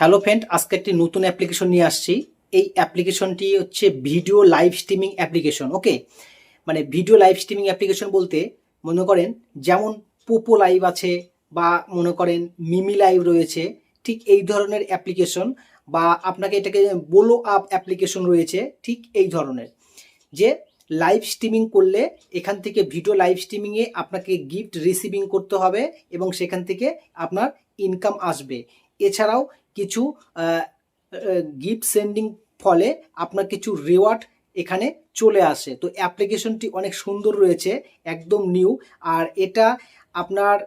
Hello friend, আজকে একটি নতুন অ্যাপ্লিকেশন নিয়ে আসছি। এই অ্যাপ্লিকেশনটি হচ্ছে video live streaming application okay মানে ভিডিও লাইভ স্ট্রিমিং অ্যাপ্লিকেশন বলতে মনে করেন যেমন পোপো লাইভ আছে বা মনে করেন মিমি লাইভ রয়েছে, ঠিক এই ধরনের অ্যাপ্লিকেশন বা আপনাকে এটাকে বলো আপ অ্যাপ্লিকেশন রয়েছে, ঠিক এই ধরনের। যে লাইভ স্ট্রিমিং করলে এখান থেকে ভিডিও লাইভ স্ট্রিমিংয়ে আপনাকে গিফট রিসিভিং করতে হবে এবং সেখান থেকে আপনার ইনকাম আসবে। এছাড়াও কিছু গিফট সেন্ডিং ফলে আপনার কিছু রিওয়ার্ড এখানে চলে আসে। তো অ্যাপ্লিকেশনটি অনেক সুন্দর রয়েছে, একদম নিউ। আর এটা আপনার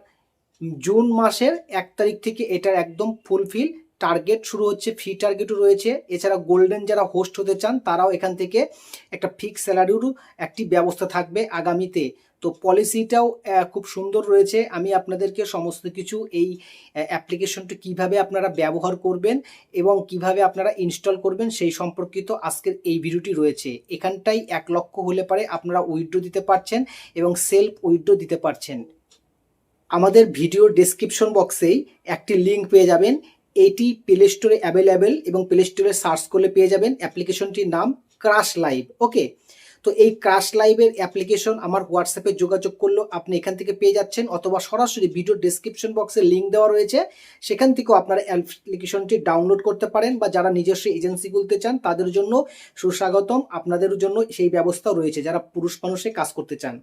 জুন মাসের এক তারিখ থেকে এটার একদম ফুলফিল টার্গেট শুরু হচ্ছে ফ্রি টার্গেটও রয়েছে। এছাড়া গোল্ডেন যারা হোস্ট হতে চান, তারাও এখান থেকে একটা ফিক্স স্যালারিরও একটি ব্যবস্থা থাকবে আগামীতে। তো পলিসিটাও খুব সুন্দর রয়েছে। আমি আপনাদেরকে সমস্ত কিছু এই অ্যাপ্লিকেশনটি কীভাবে আপনারা ব্যবহার করবেন এবং কীভাবে আপনারা ইনস্টল করবেন সেই সম্পর্কিত আজকের এই ভিডিওটি রয়েছে। এখানটাই এক লক্ষ হলে পারে আপনারা উইড্রো দিতে পারছেন এবং সেলফ উইড্রো দিতে পারছেন। আমাদের ভিডিও ডেসক্রিপশন বক্সেই একটি লিঙ্ক পেয়ে যাবেন। এটি প্লে স্টোরে অ্যাভেলেবেল এবং প্লে স্টোরে সার্চ করলে পেয়ে যাবেন অ্যাপ্লিকেশনটির নাম ক্রাশ লাইভ ওকে তো এই ক্রাশ লাইভের অ্যাপ্লিকেশন আমার হোয়াটসঅ্যাপে যোগাযোগ করল। আপনি এখান থেকে পেয়ে যাচ্ছেন অথবা সরাসরি ভিডিও ডেসক্রিপশন বক্সে লিঙ্ক দেওয়া রয়েছে। সেখান থেকেও আপনারা অ্যাপ্লিকেশনটি ডাউনলোড করতে পারেন বা যারা নিজস্ব এজেন্সি খুলতে চান, তাদের জন্য সুস্বাগতম। আপনাদের জন্য সেই ব্যবস্থাও রয়েছে, যারা পুরুষ মানুষে কাজ করতে চান।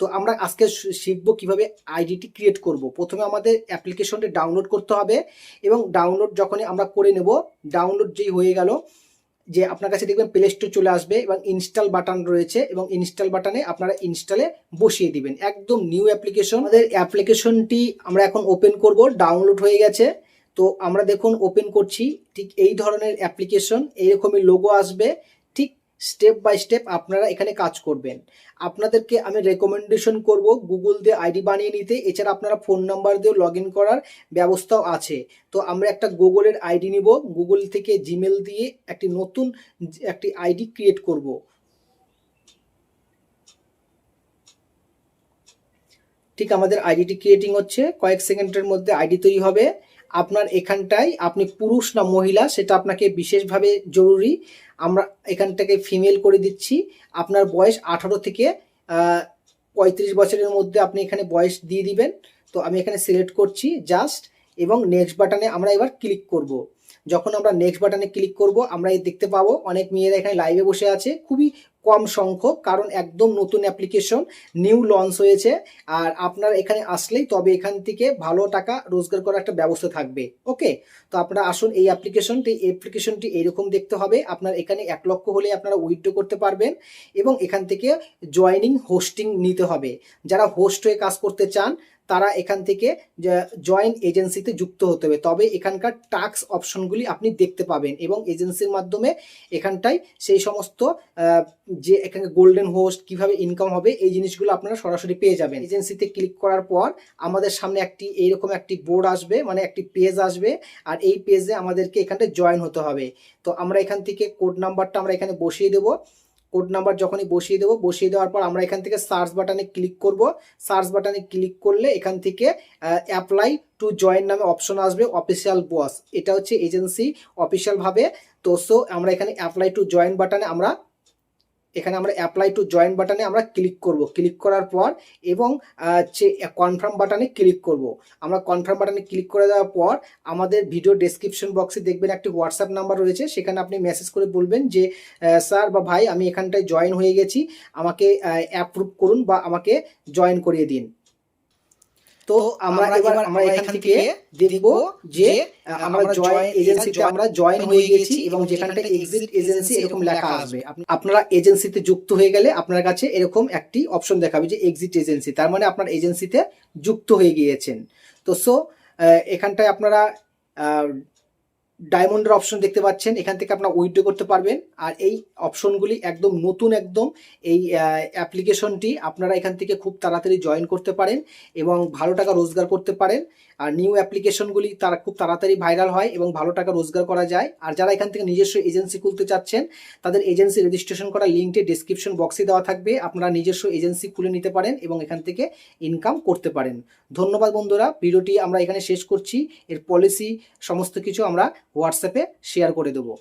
তো আমরা আজকে শিখব কীভাবে আইডিটি ক্রিয়েট করব। প্রথমে আমাদের অ্যাপ্লিকেশনটি ডাউনলোড করতে হবে এবং ডাউনলোড যখনই আমরা করে নেব ডাউনলোড যেই হয়ে গেল যে আপনার কাছে দেখবেন প্লে স্টোর চলে আসবে এবং ইনস্টল বাটন রয়েছে এবং ইনস্টল বাটনে আপনারা ইনস্টলে বসিয়ে দিবেন। একদম নিউ অ্যাপ্লিকেশন আমাদের অ্যাপ্লিকেশনটি আমরা এখন ওপেন করব ডাউনলোড হয়ে গেছে। তো আমরা দেখুন ওপেন করছি, ঠিক এই ধরনের অ্যাপ্লিকেশন এইরকমই লোগো আসবে। স্টেপ বাই স্টেপ আপনারা এখানে কাজ করবেন। আপনাদেরকে আমি রেকমেন্ডেশন করব গুগল দিয়ে আইডি বানিয়ে নিতে, এছাড়া আপনারা ফোন নাম্বার দিয়েও লগ করার ব্যবস্থাও আছে। তো আমরা একটা গুগলের আইডি নিব গুগল থেকে জিমেল দিয়ে একটি নতুন একটি আইডি ক্রিয়েট করব। ঠিক আমাদের আইডিটি ক্রিয়েটিং হচ্ছে, কয়েক সেকেন্ডের মধ্যে আইডি তৈরি হবে। আপনার এখানটায় আপনি পুরুষ না মহিলা, সেটা আপনাকে বিশেষভাবে জরুরি। আমরা এখান থেকে ফিমেল করে দিচ্ছি। আপনার বয়স আঠারো থেকে পঁয়ত্রিশ বছরের মধ্যে আপনি এখানে বয়স দিয়ে দিবেন। তো আমি এখানে সিলেক্ট করছি জাস্ট এবং নেক্সট বাটনে আমরা এবার ক্লিক করব। যখন আমরা নেক্সট বাটনে ক্লিক করব, আমরা দেখতে পাবো অনেক মেয়েরা এখানে লাইভে বসে আছে। খুবই কম সংখ্যক, কারণ একদম নতুন অ্যাপ্লিকেশন নিউ লঞ্চ হয়েছে। আর আপনার এখানে আসলেই তবে এখান থেকে ভালো টাকা রোজগার করার একটা ব্যবস্থা থাকবে। ওকে? তো আপনারা আসুন, এই অ্যাপ্লিকেশনটি অ্যাপ্লিকেশনটি এরকম দেখতে হবে। আপনার এখানে এক লক্ষ হলে আপনারা উইথড্র করতে পারবেন এবং এখান থেকে জয়নিং হোস্টিং নিতে হবে। যারা হোস্ট হয়ে কাজ করতে চান তারা এখান থেকে জয়েন এজেন্সিতে যুক্ত হতে হবে। তবে এখানকার টাক্স অপশনগুলি আপনি দেখতে পাবেন এবং এজেন্সির মাধ্যমে এখানটায় সেই সমস্ত যে, এখানে গোল্ডেন হোস্ট কীভাবে ইনকাম হবে, এই জিনিসগুলো আপনারা সরাসরি পেয়ে যাবেন। এজেন্সিতে ক্লিক করার পর আমাদের সামনে একটি, এইরকম একটি বোর্ড আসবে মানে একটি পেজ আসবে, আর এই পেজে আমাদেরকে এখানটায় জয়েন হতে হবে। তো আমরা এখান থেকে কোড নাম্বারটা আমরা এখানে বসিয়ে দেবো। কোড নাম্বার যখনই বসিয়ে দেবো, বসিয়ে দেওয়ার পর আমরা এখান থেকে সার্চ বাটনে ক্লিক করব। সার্চ বাটনে ক্লিক করলে এখান থেকে অ্যাপ্লাই টু জয়েন নামে অপশন আসবে অফিসিয়াল বস এটা হচ্ছে এজেন্সি অফিসিয়ালভাবে তো সো আমরা এখানে অ্যাপ্লাই টু জয়েন বাটনে আমরা এখানে আমরা অ্যাপ্লাই টু জয়েন বাটনে আমরা ক্লিক করব। ক্লিক করার পর এবং হচ্ছে কনফার্ম বাটনে ক্লিক করব। আমরা কনফার্ম বাটনে ক্লিক করে দেওয়ার পর আমাদের ভিডিও ডেসক্রিপশন বক্সে দেখবেন একটি হোয়াটসঅ্যাপ নাম্বার রয়েছে। সেখানে আপনি মেসেজ করে বলবেন যে স্যার বা ভাই, আমি এখানটায় জয়েন হয়ে গেছি। আমাকে অ্যাপ্রুভ করুন বা আমাকে জয়েন করিয়ে দিন। তো আমরা এবার আমরা এখান থেকে দেখব যে আমরা জয়েন এজেন্সিতে আমরা জয়েন হয়ে গেছি এবং যেখানটা এক্সিট এজেন্সি এরকম লেখা আসবে। আপনারা এজেন্সিতে যুক্ত হয়ে গেলে আপনার কাছে এরকম একটি অপশন দেখাবে যে এক্সিট এজেন্সি তার মানে আপনার এজেন্সিতে যুক্ত হয়ে গিয়েছেন। তো সো এখানটায় আপনারা ডায়মন্ডের অপশন দেখতে পাচ্ছেন, এখান থেকে আপনার উইথড্র করতে পারবেন। আর এই অপশনগুলি একদম নতুন একদম, এই অ্যাপ্লিকেশনটি আপনারা এখান থেকে খুব তাড়াতাড়ি জয়েন করতে পারেন এবং ভালো টাকা রোজগার করতে পারেন। আর নিউ অ্যাপ্লিকেশনগুলি তারা খুব তাড়াতাড়ি ভাইরাল হয় এবং ভালো টাকা রোজগার করা যায়। আর যারা এখান থেকে নিজস্ব এজেন্সি খুলতে চাচ্ছেন, তাদের এজেন্সি রেজিস্ট্রেশন করা লিঙ্কটি ডিসক্রিপশন বক্সে দেওয়া থাকবে। আপনারা নিজস্ব এজেন্সি খুলে নিতে পারেন এবং এখান থেকে ইনকাম করতে পারেন। ধন্যবাদ বন্ধুরা, ভিডিওটি আমরা এখানে শেষ করছি। এর পলিসি সমস্ত কিছু আমরা হোয়াটসঅ্যাপে শেয়ার করে দেবো।